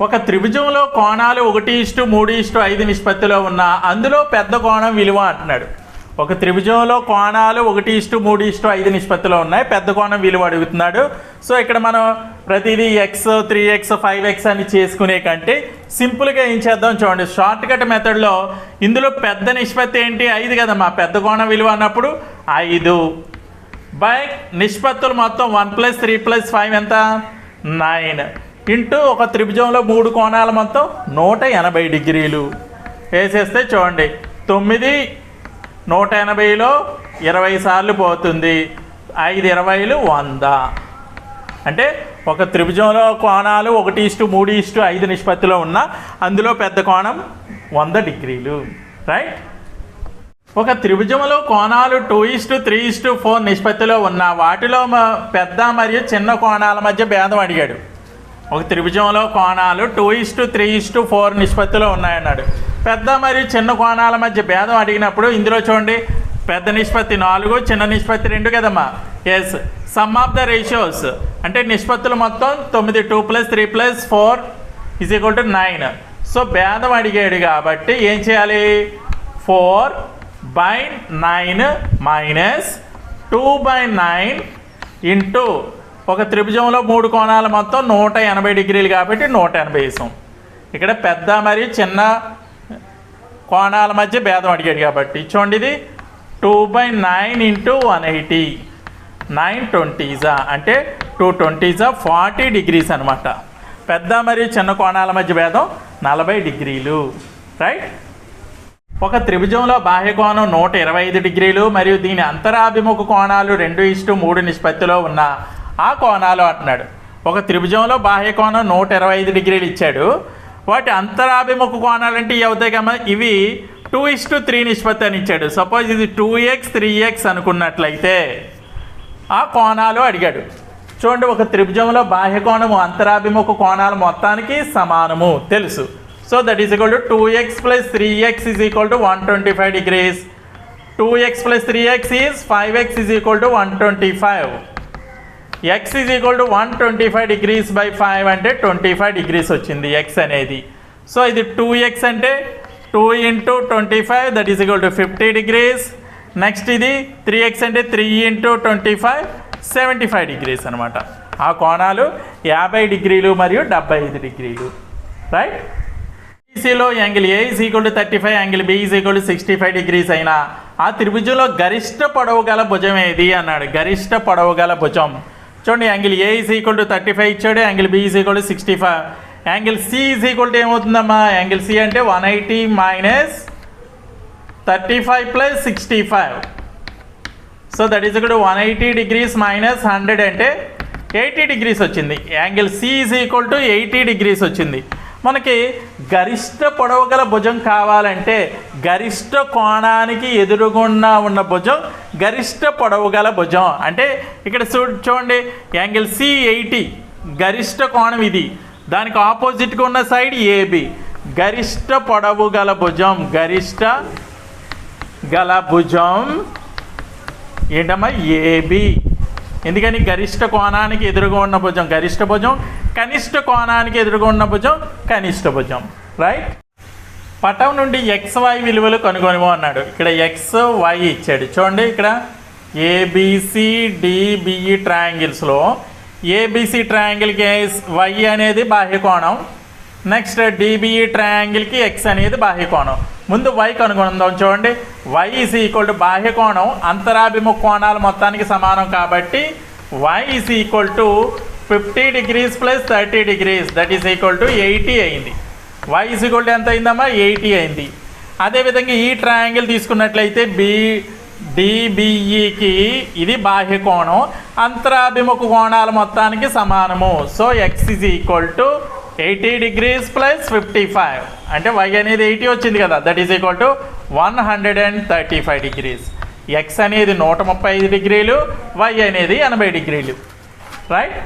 ఒక త్రిభుజంలో కోణాలు ఒకటి ఇష్టు మూడు ఇష్టు ఐదు నిష్పత్తిలో ఉన్న అందులో పెద్ద కోణం విలువ అంటున్నాడు. ఒక త్రిభుజంలో కోణాలు ఒకటి ఇష్టు మూడు ఇష్టు ఐదు నిష్పత్తిలో ఉన్నాయి. పెద్ద కోణం విలువ అడుగుతున్నాడు. సో ఇక్కడ మనం ప్రతిదీ x three x five x అని చేసుకునే కంటే సింపుల్గా ఏం చేద్దాం చూడండి. షార్ట్ కట్ మెథడ్లో ఇందులో పెద్ద నిష్పత్తి ఏంటి? ఐదు కదమ్మా పెద్ద కోణం విలువ అన్నప్పుడు ఐదు. బై నిష్పత్తులు మొత్తం one plus three plus five ఎంత? నైన్. ఇంటూ ఒక త్రిభుజంలో మూడు కోణాలు మొత్తం నూట ఎనభై డిగ్రీలు. వేసేస్తే చూడండి తొమ్మిది నూట ఎనభైలో ఇరవై సార్లు పోతుంది. ఐదు ఇరవైలు వంద. అంటే ఒక త్రిభుజంలో కోణాలు ఒకటి ఇష్టు మూడు ఇష్టు ఐదు నిష్పత్తిలో ఉన్న అందులో పెద్ద కోణం వంద డిగ్రీలు. రైట్? ఒక త్రిభుజంలో కోణాలు two is to three is to four నిష్పత్తిలో ఉన్న వాటిలో పెద్ద మరియు చిన్న కోణాల మధ్య భేదం అడిగాడు. ఒక త్రిభుజంలో కోణాలు two is to three is to four నిష్పత్తిలో ఉన్నాయన్నాడు. పెద్ద మరియు చిన్న కోణాల మధ్య భేదం అడిగినప్పుడు ఇందులో చూడండి. పెద్ద నిష్పత్తి నాలుగు చిన్న నిష్పత్తి రెండు కదమ్మా. Yes sum of the ratios అంటే నిష్పత్తులు మొత్తం తొమ్మిది two plus three plus four is equal to nine so భేదం అడిగాడు కాబట్టి ఏం చేయాలి? Four by nine minus two by nine into ఒక త్రిభుజంలో మూడు కోణాలు మొత్తం నూట ఎనభై డిగ్రీలు కాబట్టి నూట ఎనభై వేసాం. ఇక్కడ పెద్ద మరియు చిన్న కోణాల మధ్య భేదం అడిగాడు కాబట్టి చూడండి ఇది two by nine into one eighty. Nine ట్వంటీజా అంటే టూ ట్వంటీజా ఫార్టీ డిగ్రీస్ అనమాట పెద్ద మరియు చిన్న కోణాల మధ్య భేదం నలభై డిగ్రీలు. రైట్? ఒక త్రిభుజంలో బాహ్య కోణం నూట ఇరవై ఐదు డిగ్రీలు మరియు దీని అంతరాభిముఖ కోణాలు రెండు ఇష్టు మూడు నిష్పత్తిలో ఉన్న ఆ కోణాలు అంటున్నాడు. ఒక త్రిభుజంలో బాహ్య కోణం నూట ఇరవై ఐదు డిగ్రీలు ఇచ్చాడు. వాటి అంతరాభిముఖ కోణాలు అంటే ఇవి అవుతాయి ఇవి టూ ఇస్ టు త్రీ నిష్పత్తి అని ఇచ్చాడు. సపోజ్ ఇది టూ ఎక్స్ త్రీ ఎక్స్ అనుకున్నట్లయితే ఆ కోణాలు అడిగాడు. చూడండి ఒక త్రిభుజంలో బాహ్య కోణము అంతరాభిముఖ కోణాలు మొత్తానికి సమానము తెలుసు. So that is equal to two x plus three x is equal to one twenty five degrees two x plus three x is five x is equal to one twenty five x is equal to one twenty five degrees by five అంటే twenty five degrees వచ్చింది x అనేది. So ఇది two x అంటే two into twenty five that is equal to fifty degrees next ఇది three X అంటే three into twenty five seventy five degrees అనమాట ఆ కోణాలు యాభై డిగ్రీలు మరియు డెబ్బై ఐదు డిగ్రీలు. రైట్ బీసీలో angle A is equal to thirty five angle B is equal to sixty five degrees అయినా ఆ త్రిభుజంలో గరిష్ట పొడవు గల భుజం ఏది? అన్నాడు. గరిష్ట పొడవు గల భుజం. చూడండి angle A is equal to thirty five ఇచ్చాడు angle B is equal to sixty five angle C is equal to ఏమవుతుందమ్మా? Angle C అంటే one eighty minus thirty five plus sixty five so that is ఇక్కడ one eighty degrees minus hundred అంటే eighty degrees వచ్చింది. Angle C is equal to eighty degrees వచ్చింది. మనకి గరిష్ట పొడవు గల భుజం కావాలంటే గరిష్ట కోణానికి ఎదురుగుండా ఉన్న భుజం గరిష్ట పొడవు గల భుజం. అంటే ఇక్కడ చూ చూడండి యాంగిల్ సి ఎయిటీ గరిష్ట కోణం ఇది. దానికి ఆపోజిట్గా ఉన్న సైడ్ ఏబి గరిష్ట పొడవు గల భుజం గరిష్ట గల భుజం ఏంటమ్మా? ఏబి ఎందుకని? గరిష్ట కోణానికి ఎదురుగా ఉన్న భుజం గరిష్ట భుజం కనిష్ట కోణానికి ఎదురుగా ఉన్న భుజం కనిష్ట భుజం. రైట్ పటం నుండి ఎక్స్ వై విలువలు కనుగొనము అన్నాడు. ఇక్కడ ఎక్స్ వై ఇచ్చాడు. చూడండి ఇక్కడ. ఏబీసీ డిబిఈ ట్రయాంగిల్స్లో ఏబిసి ట్రయాంగిల్కి వై అనేది బాహ్యకోణం నెక్స్ట్ డిబిఈ ట్రయాంగిల్కి ఎక్స్ అనేది బాహ్యకోణం ముందు వై కనుగొందాం చూడండి. వై ఈజ్ ఈక్వల్ టు బాహ్యకోణం అంతరాభిముఖ కోణాలు మొత్తానికి సమానం కాబట్టి y is equal to fifty degrees plus thirty degrees that is equal to eighty అయింది. వై ఈజ్ ఈక్వల్ టు ఎంత అయిందమ్మా? ఎయిటీ అయింది. అదేవిధంగా ఈ ట్రయాంగిల్ తీసుకున్నట్లయితే బీ డిబిఈకి ఇది బాహ్య కోణం. అంతరాభిముఖ కోణాల మొత్తానికి సమానము. So x is equal to eighty degrees plus fifty five అంటే వై అనేది ఎయిటీ వచ్చింది కదా. That is equal to one hundred and thirty five degrees x అనేది నూట ముప్పై ఐదు డిగ్రీలు. వై అనేది ఎనభై డిగ్రీలు. రైట్